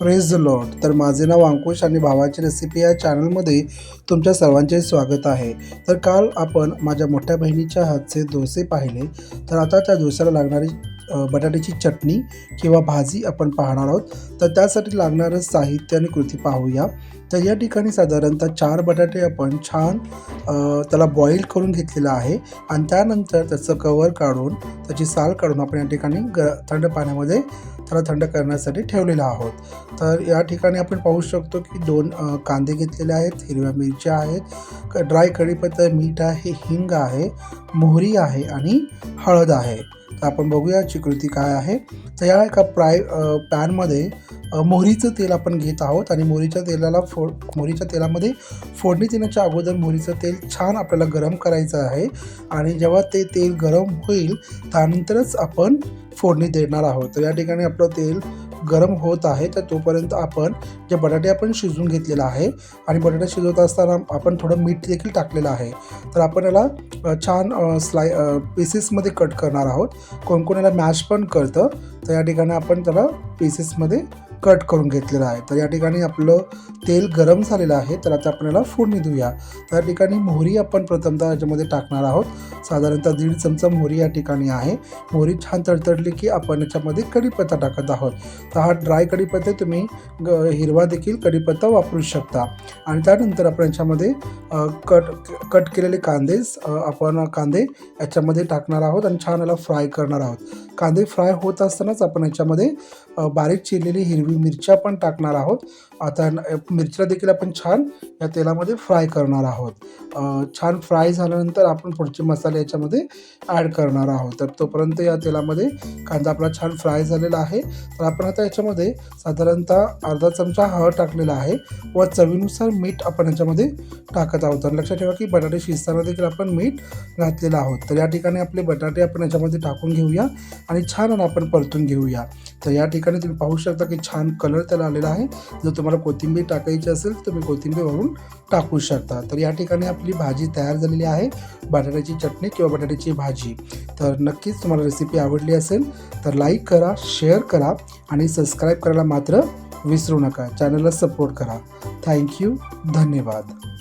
Praise the Lord तर माझे नाव अंकुश आणि भावाची रेसिपी या चॅनलमध्ये तुमच्या सर्वांचे स्वागत आहे. तर काल आपण माझ्या मोठ्या बहिणीच्या हातचे डोसे पाहिले. तर आता त्या डोस्याला लागणारी बटाट्याची चटणी किंवा भाजी आपण पाहणार आहोत. तर त्यासाठी लागणारं साहित्य आणि कृती पाहूया. तर या ठिकाणी साधारणतः चार बटाटे आपण छान त्याला बॉईल करून घेतलेलं आहे. आणि त्यानंतर त्याचं कवर काढून त्याची साल काढून आपण या ठिकाणी ग थंड पाण्यामध्ये त्याला थंड करण्यासाठी ठेवलेलं आहोत. तर या ठिकाणी आपण पाहू शकतो की दोन कांदे घेतलेले आहेत हिरव्या मिरच्या आहेत क- ड्राय कढीपत्ता मीठ आहे हिंग आहे मोहरी आहे आणि हळद आहे. तर आपण बघूया याची कृती काय आहे. तर या एका प्राय पॅनमध्ये मोहरीचं तेल आपण घेत आहोत आणि मोहरीच्या तेलाला फोड मोहरीच्या तेलामध्ये फोडणी देण्याच्या अगोदर मोहरीचं तेल छान आपल्याला गरम करायचं आहे. आणि जेव्हा ते तेल गरम होईल त्यानंतरच आपण फोडणी देणार आहोत. तर या ठिकाणी आपलं तेल गरम होत आहे तर तोपर्यंत आपण जे बटाटे आपण शिजवून घेतलेला आहे आणि बटाटे शिजवत असताना आपण थोडं मीठ देखील टाकलेलं आहे. तर आपण याला छान स्लाय पीसेसमध्ये कट करणार आहोत. कोण कोण याला मॅश पण करतं तर या ठिकाणी आपण त्याला पीसेसमध्ये कट करून घेतलेलं आहे. तर या ठिकाणी आपलं तेल गरम झालेलं आहे. तर आता आपण याला फोडणी देऊया तर या ठिकाणी मोहरी आपण प्रथमतः याच्यामध्ये टाकणार आहोत. साधारणतः दीड चमचा मोहरी या ठिकाणी आहे. मोहरी छान तडतडली की आपण याच्यामध्ये कढीपत्ता टाकत आहोत. तर हा ड्राय कढीपत्ता तुम्ही ग हिरवा देखील कढीपत्ता वापरू शकता. आणि त्यानंतर आपण याच्यामध्ये कट कट केलेले कांदे आपण कांदे याच्यामध्ये टाकणार आहोत आणि छान याला फ्राय करणार आहोत. कांदे फ्राय होत असतानाच आपण याच्यामध्ये बारीक चिरलेली हिरवी मिरच्या पण टाकणार आहोत. आता मिरच्या देखील आपण छान या तेलामध्ये फ्राय करणार आहोत. छान फ्राय झाल्यानंतर आपण पुढचे मसाले याच्यामध्ये ॲड करणार आहोत. तर तोपर्यंत या तेलामध्ये कांदा आपला छान फ्राय झालेला आहे. तर आपण आता याच्यामध्ये साधारणतः अर्धा चमचा हळद टाकलेला आहे. व चवीनुसार मीठ आपण याच्यामध्ये टाकत आहोत. तर लक्षात ठेवा की बटाटे शिजताना देखील आपण मीठ घातलेलं आहोत. तर या ठिकाणी आपले बटाटे आपण याच्यामध्ये टाकून घेऊया आणि छान आपण परतून घेऊया. तर या ठिकाणी तुम्ही पाहू शकता की छान छान कलर त्याला आलेला आहे. जर तुम्हाला कोथिंबीर टाकायची असेल तर तुम्ही कोथिंबीर वरून टाकू शकता. तर या ठिकाणी आपली भाजी तयार झालेली आहे. बटाट्याची चटणी किंवा बटाट्याची भाजी. तर नक्कीच तुम्हाला रेसिपी आवडली असेल तर लाईक करा शेअर करा आणि सबस्क्राईब करायला मात्र विसरू नका. चॅनलला सपोर्ट करा. थँक्यू धन्यवाद.